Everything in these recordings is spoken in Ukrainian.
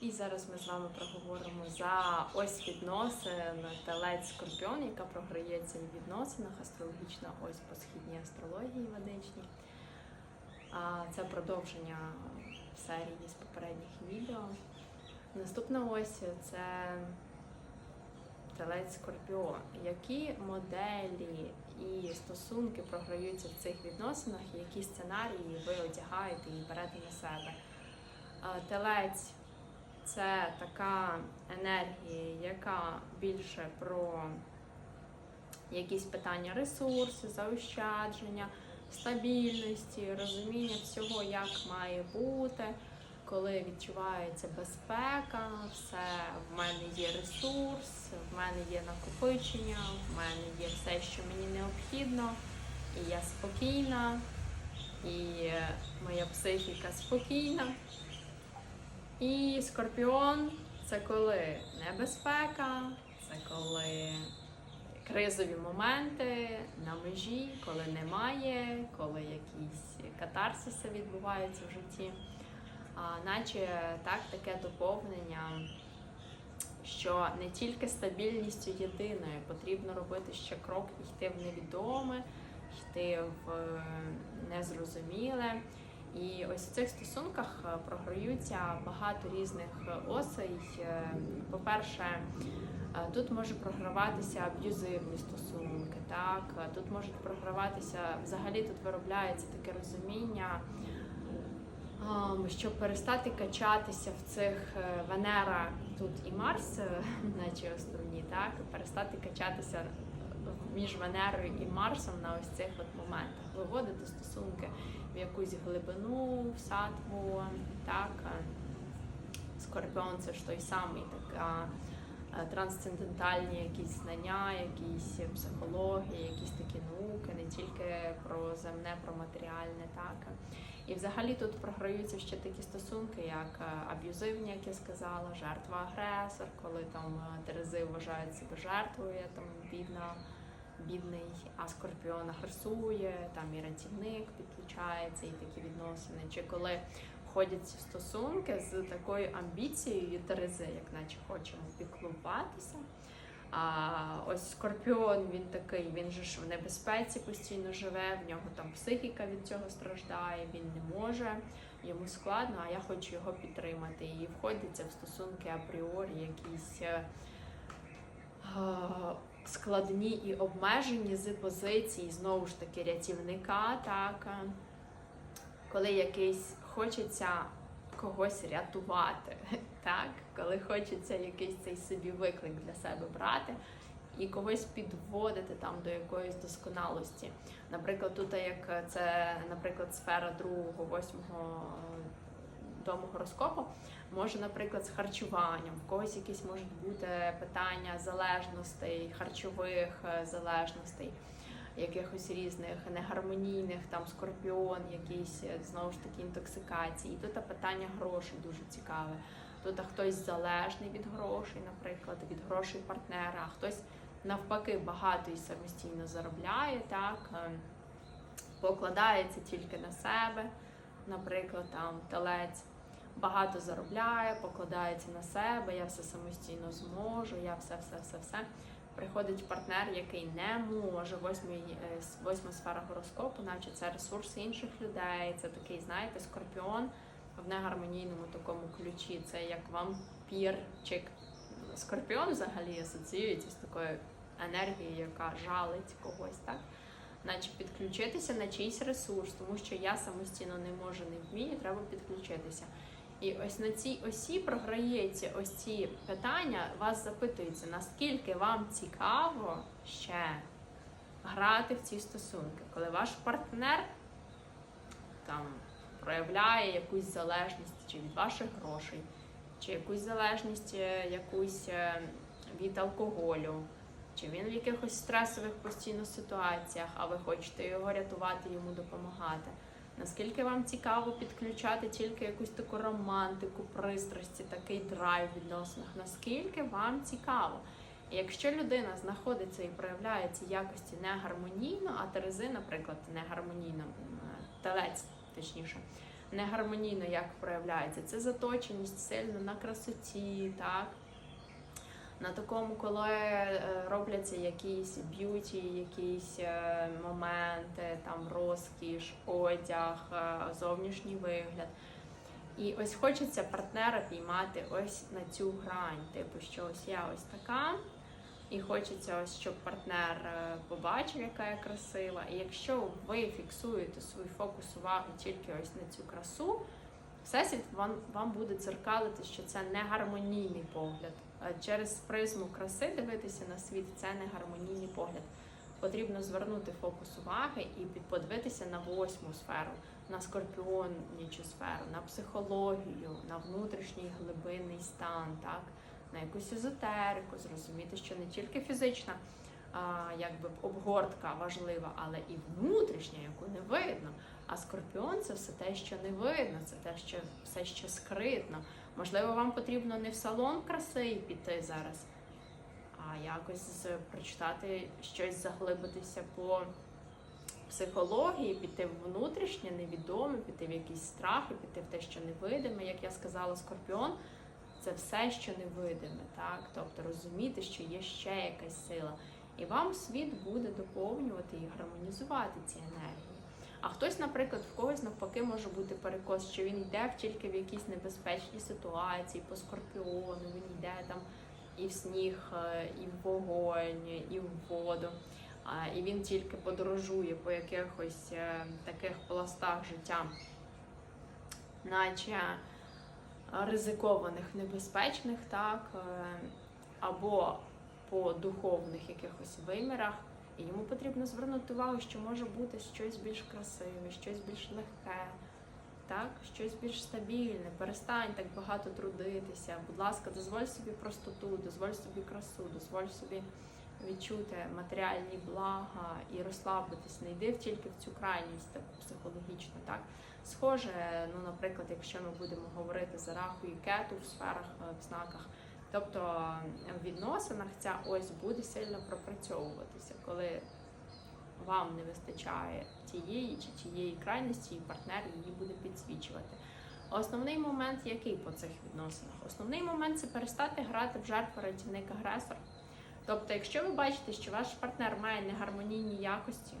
І зараз ми з вами проговоримо за ось відносин телець скорпіон, яка програється в відносинах, астрологічна ось по східній астрології ведичній. Це продовження серії з попередніх відео. Наступна ось це телець скорпіон. Які моделі і стосунки програються в цих відносинах, які сценарії ви одягаєте і берете на себе? Телець це така енергія, яка більше про якісь питання ресурсу, заощадження, стабільності, розуміння всього, як має бути, коли відчувається безпека, все в мене є ресурс, в мене є накопичення, в мене є все, що мені необхідно, і я спокійна, і моя психіка спокійна. І скорпіон це коли небезпека, це коли кризові моменти на межі, коли немає, коли якісь катарсиси відбуваються в житті. А, наче так, таке доповнення, що не тільки стабільністю єдиною, потрібно робити ще крок йти в невідоме, йти в е, незрозуміле. І ось в цих стосунках е, програються багато різних осей. Е, По-перше, е, тут може програватися аб'юзивні стосунки, так тут можуть програватися, взагалі тут виробляється таке розуміння, щоб перестати качатися в цих е, Венера тут і Марс, е, наче основні, так перестати качатися між Венерою і Марсом на ось цих от моментах, виводити стосунки в якусь глибину, в сатву, так. Скорпіон це ж той самий така е, трансцендентальні якісь знання, якісь психології, якісь такі науки, не тільки про земне, про матеріальне, так. І взагалі тут програються ще такі стосунки, як е, аб'юзивні, як я сказала, жертва-агресор, коли там е, Терези вважають себе жертвою, там бідна бідний, а скорпіон агресує, там і рятівник підключається, і такі відносини. Чи коли входять стосунки з такою амбіцією Терези, як наче хочемо піклуватися. А ось скорпіон він такий, він же ж в небезпеці постійно живе, в нього там психіка від цього страждає, він не може, йому складно, а я хочу його підтримати. І входиться в стосунки апріорі якісь. Складні і обмежені з позиції знову ж таки рятівника, так коли якийсь хочеться когось рятувати, так, коли хочеться якийсь цей собі виклик для себе брати. І когось підводити там до якоїсь досконалості. Наприклад, тут як це, наприклад, сфера другого, восьмого е, дому гороскопу, може, наприклад, з харчуванням. В когось якісь можуть бути питання залежностей, харчових е, залежностей, якихось різних негармонійних, там скорпіон, якісь е, знову ж таки інтоксикації. І тут питання грошей дуже цікаве. Тут хтось залежний від грошей, наприклад, від грошей партнера, а хтось навпаки багато і самостійно заробляє, так е, покладається тільки на себе, наприклад, там телець багато заробляє, покладається на себе, я все самостійно зможу, я все, все, все, все. Приходить партнер, який не може, восьмий, е, восьма сфера гороскопу, наче це ресурси інших людей. Це такий, знаєте, скорпіон в негармонійному такому ключі. Це як вампірчик. Скорпіон взагалі асоціюється з такою енергією, яка жалить когось, так? Наче підключитися на чийсь ресурс, тому що я самостійно не можу, не вмію, треба підключитися. І ось на цій осі програється ось ці питання, вас запитується, наскільки вам цікаво ще грати в ці стосунки, коли ваш партнер там проявляє якусь залежність чи від ваших грошей, чи якусь залежність е, якусь е, від алкоголю, чи він в якихось стресових постійно ситуаціях, а ви хочете його рятувати, йому допомагати. Наскільки вам цікаво підключати тільки якусь таку романтику, пристрасті, такий драйв в відносинах? Наскільки вам цікаво? І якщо людина знаходиться і проявляє ці якості негармонійно, а Терези, наприклад, негармонійно, телець, точніше, негармонійно як проявляється. Це заточеність сильно на красоті, так? На такому, коли е, робляться якісь б'юті, якісь е, моменти, там розкіш, одяг, е, зовнішній вигляд. І ось хочеться партнера піймати ось на цю грань. Типу, що ось я ось така, і хочеться ось, щоб партнер побачив, яка я красива. І якщо ви фіксуєте свій фокус уваги тільки ось на цю красу, всесвіт вам, вам буде дзеркалити, що це не гармонійний погляд. Е, Через призму краси дивитися на світ це не гармонійний погляд. Потрібно звернути фокус уваги і подивитися на восьму сферу, на скорпіонічу сферу, на психологію, на внутрішній глибинний стан, так, на якусь езотерику, зрозуміти, що не тільки фізична а, якби обгортка важлива, але і внутрішня, яку не видно. А скорпіон це все те, що не видно, це те, що все ще скритно. Можливо, вам потрібно не в салон краси піти зараз, а якось прочитати щось, заглибитися по психології, піти в внутрішнє, невідоме, піти в якісь страхи, піти в те, що невидиме. Як я сказала, скорпіон це все, що невидиме, так? Тобто розуміти, що є ще якась сила. І вам світ буде доповнювати і гармонізувати ці енергії. А хтось, наприклад, в когось навпаки може бути перекос, що він йде тільки в якісь небезпечні ситуації по скорпіону, він йде там і в сніг, е, і в вогонь, і в воду. І він тільки подорожує по якихось е, таких пластах життя, наче ризикованих, небезпечних, так, е, або по духовних якихось вимірах. І йому потрібно звернути увагу, що може бути щось більш красиве, щось більш легке, так, щось більш стабільне. Перестань так багато трудитися. Будь ласка, дозволь собі простоту, дозволь собі красу, дозволь собі відчути матеріальні блага і розслабитись. Не йди тільки в цю крайність таку психологічну. Так схоже, ну, наприклад, якщо ми будемо говорити за раху і кету в сферах, е, в знаках. Тобто в відносинах ця ось буде сильно пропрацьовуватися, коли вам не вистачає тієї чи тієї крайності, і партнер її буде підсвічувати. Основний момент який по цих відносинах? Основний момент це перестати грати в жертву рятівник агресор. Тобто, якщо ви бачите, що ваш партнер має негармонійні якості,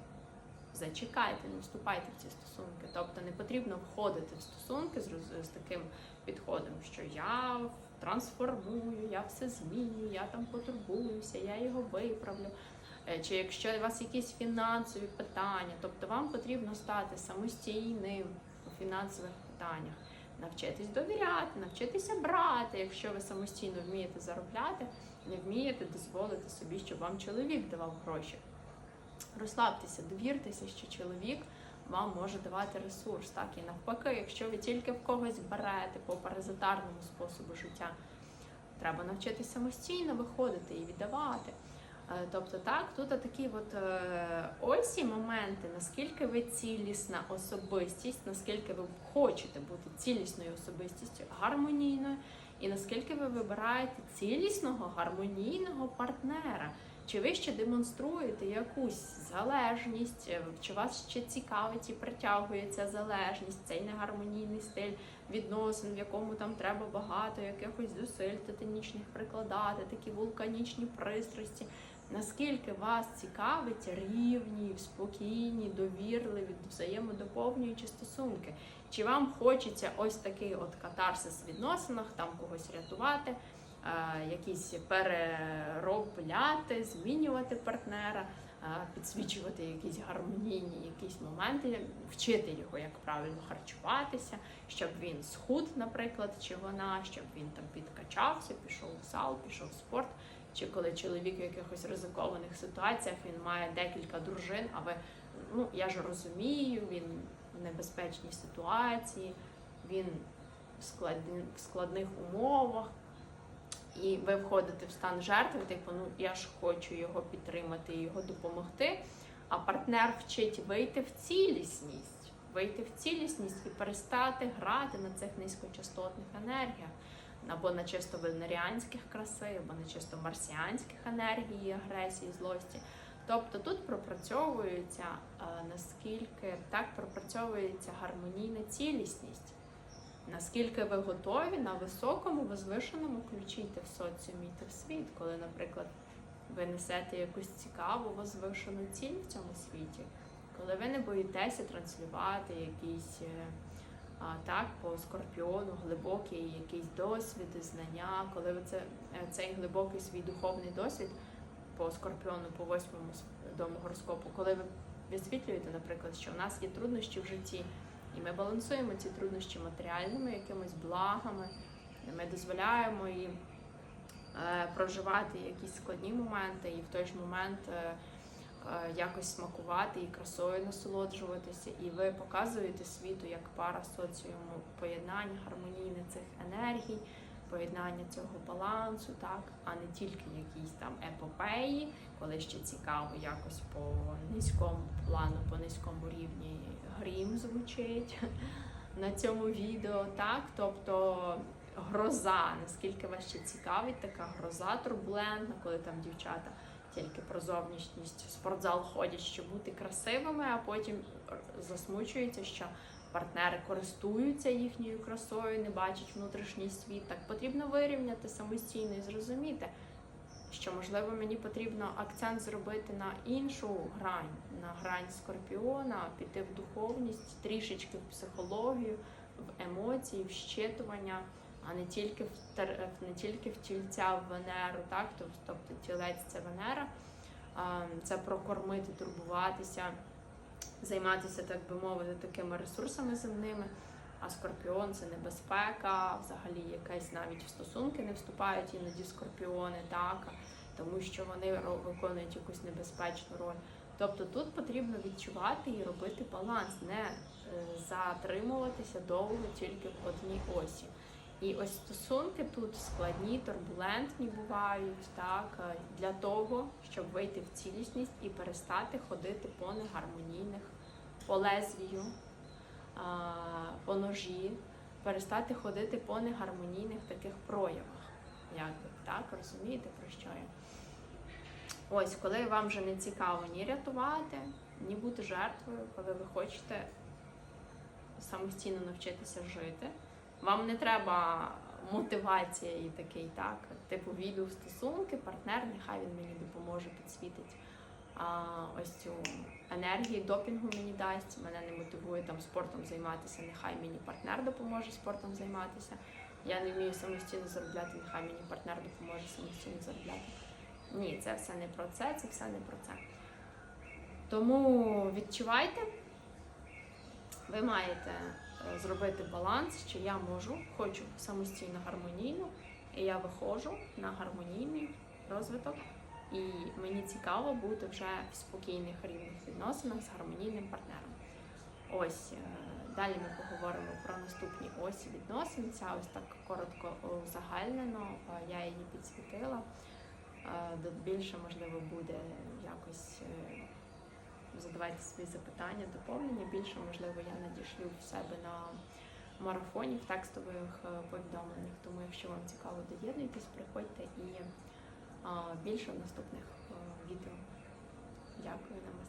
зачекайте, не вступайте в ці стосунки. Тобто не потрібно входити в стосунки з, з таким підходом, що я трансформую, я все змінюю, я там потурбуюся, я його виправлю. Е, Чи якщо у вас якісь фінансові питання, тобто вам потрібно стати самостійним у фінансових питаннях, навчитись довіряти, навчитися брати, якщо ви самостійно вмієте заробляти, не вмієте дозволити собі, щоб вам чоловік давав гроші. Розслабтеся, довіртеся, що чоловік вам може давати ресурс. Так і навпаки, якщо ви тільки в когось берете по паразитарному способу життя, треба навчитися самостійно виходити і віддавати. Е, Тобто, так, тут такі от е, ось ці моменти, наскільки ви цілісна особистість, наскільки ви хочете бути цілісною особистістю, гармонійною, і наскільки ви вибираєте цілісного гармонійного партнера. Чи ви ще демонструєте якусь залежність, е, чи вас ще цікавить і притягує ця залежність, цей негармонійний стиль відносин, в якому там треба багато якихось зусиль титанічних прикладати, такі вулканічні пристрасті. Наскільки вас цікавить рівні, спокійні, довірливі, взаємодоповнюючі стосунки? Чи вам хочеться ось такий от катарсис в відносинах, там когось рятувати, якісь переробляти, змінювати партнера, е, підсвічувати якісь гармонійні якісь моменти, вчити його, як правильно харчуватися, щоб він схуд, наприклад, чи вона, щоб він там підкачався, пішов в зал, пішов в спорт. Чи коли чоловік в якихось ризикованих ситуаціях він має декілька дружин, а ви ну я ж розумію, він в небезпечній ситуації, він в в складних умовах, і ви входите в стан жертви, типу, ну я ж хочу його підтримати його допомогти. А партнер вчить вийти в цілісність, вийти в цілісність і перестати грати на цих низькочастотних енергіях, або на чисто венеріанських краси, або на чисто марсіанських енергії, агресії, злості. Тобто тут пропрацьовується е, наскільки так пропрацьовується гармонійна цілісність, наскільки ви готові на високому, возвишеному ключі йти в соціум, йти в світ, коли, наприклад, ви несете якусь цікаву, возвишену ціль в цьому світі, коли ви не боїтеся транслювати якісь. е, а, так, по скорпіону глибокий якийсь досвід, і знання, коли ви це, е, цей глибокий свій духовний досвід по скорпіону, по восьмому дому гороскопу, коли ви висвітлюєте, наприклад, що в нас є труднощі в житті, і ми балансуємо ці труднощі матеріальними якимись благами, ми дозволяємо їм е, проживати якісь складні моменти, і в той ж момент е, е, якось смакувати і красою насолоджуватися, і ви показуєте світу як пара соціуму поєднання гармонійне цих енергій, поєднання цього балансу, так, а не тільки якісь там епопеї, коли ще цікаво якось по низькому плану, по низькому рівні грім звучить на цьому відео, так, тобто. Гроза, наскільки вас ще цікавить, така гроза турбулентна, коли там дівчата тільки про зовнішність в спортзал ходять, щоб бути красивими, а потім засмучуються, що партнери користуються їхньою красою, не бачать внутрішній світ. Так потрібно вирівняти самостійно і зрозуміти, що можливо мені потрібно акцент зробити на іншу грань, на грань скорпіона, піти в духовність, трішечки в психологію, в емоції, в щитування а не тільки в не тільки в тільця в Венеру, так Тоб- тобто тілець це Венера, це прокормити, турбуватися, займатися, так би мовити, такими ресурсами земними. А скорпіон це небезпека, взагалі якась навіть в стосунки не вступають іноді скорпіони, так, тому що вони виконують якусь небезпечну роль. Тобто тут потрібно відчувати і робити баланс, не е, затримуватися довго тільки в одній осі. І ось стосунки тут складні, турбулентні бувають, так, е, для того, щоб вийти в цілісність і перестати ходити по негармонійних, по лезвію, по ножі, перестати ходити по негармонійних таких проявах. Як би, так, розумієте, про що я? Ось, коли вам вже не цікаво ні рятувати, ні бути жертвою, коли ви хочете самостійно навчитися жити. Вам не треба мотивація і такий, так, типу війду в стосунки, партнер, нехай він мені допоможе, підсвітить ось цю енергію, допінгу мені дасть, мене не мотивує там спортом займатися, нехай мені партнер допоможе спортом займатися. Я не вмію самостійно заробляти, нехай мені партнер допоможе самостійно заробляти. Ні, це все не про це, це все не про це. Тому відчувайте, ви маєте е, зробити баланс, чи я можу, хочу самостійно гармонійно, і я виходжу на гармонійний розвиток, і мені цікаво бути вже в спокійних рівних відносинах з гармонійним партнером. Ось е, далі ми поговоримо про наступні осі відносин. Ця ось так коротко узагальнено. е, Я її підсвітила. Е, більше можливо буде якось. задавайте свої запитання, доповнення. Більше, можливо, я надішлю в себе на марафоні в текстових повідомленнях. Тому, якщо вам цікаво, доєднуйтесь, приходьте і більше в наступних е, відео. Дякую, намасте.